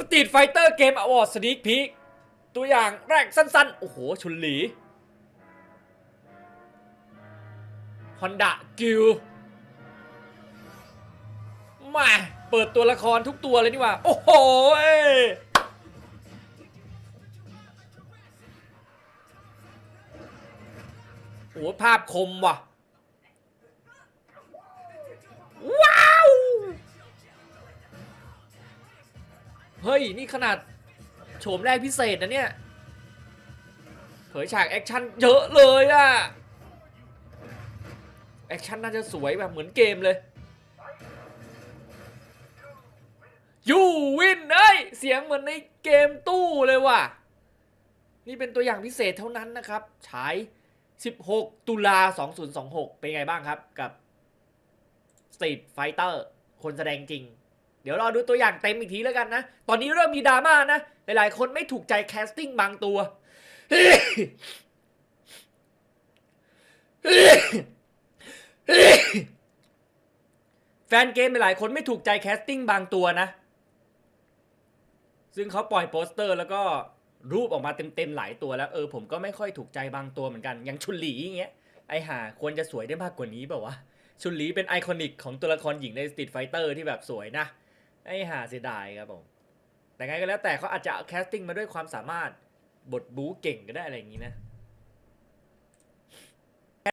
สตรีทไฟเตอร์เกมอวอร์ดสนิคพีตัวอย่างแรกสั้นๆ โอ้โห ชุนหลีฮอนดะกิลมาเปิดตัวละครทุกตัวเลยนี่ว่า โอ้โหโอ้ภาพคมว่ะ เฮ้ย นี่ขนาดโฉมแรกพิเศษนะเนี่ย เผยฉากแอคชั่นเยอะเลยอะแอคชั่นน่าจะสวยแบบเหมือนเกมเลยยูวินเอ้ย เสียงเหมือนในเกมตู้เลยว่ะ นี่เป็นตัวอย่างพิเศษเท่านั้นนะครับฉาย 16 ตุลา 2026 เป็นไงบ้างครับกับ Street Fighter คนแสดงจริง เดี๋ยวรอดูตัวอย่างเต็มอีกทีแล้วกันนะ ตอนนี้เริ่มมีดราม่านะ หลายๆ คนไม่ถูกใจแคสติ้งบางตัว แฟนเกมหลายคนไม่ถูกใจแคสติ้งบางตัวนะ ซึ่งเขาปล่อยโปสเตอร์แล้วก็รูปออกมาเต็มๆหลายตัวแล้ว เออผมก็ไม่ค่อยถูกใจบางตัวเหมือนกัน อย่างชุนหลีอย่างเงี้ย ไอห่าควรจะสวยได้มากกว่านี้เปล่าวะ ชุนหลีเป็นไอคอนิกของตัวละครหญิงใน Street Fighter ที่แบบสวยนะ ไอหาเสียดายครับผม แต่ไงก็แล้วแต่เขาอาจจะแคสติ้งมาด้วยความสามารถบทบู๊เก่งก็ได้อะไรอย่างนี้นะ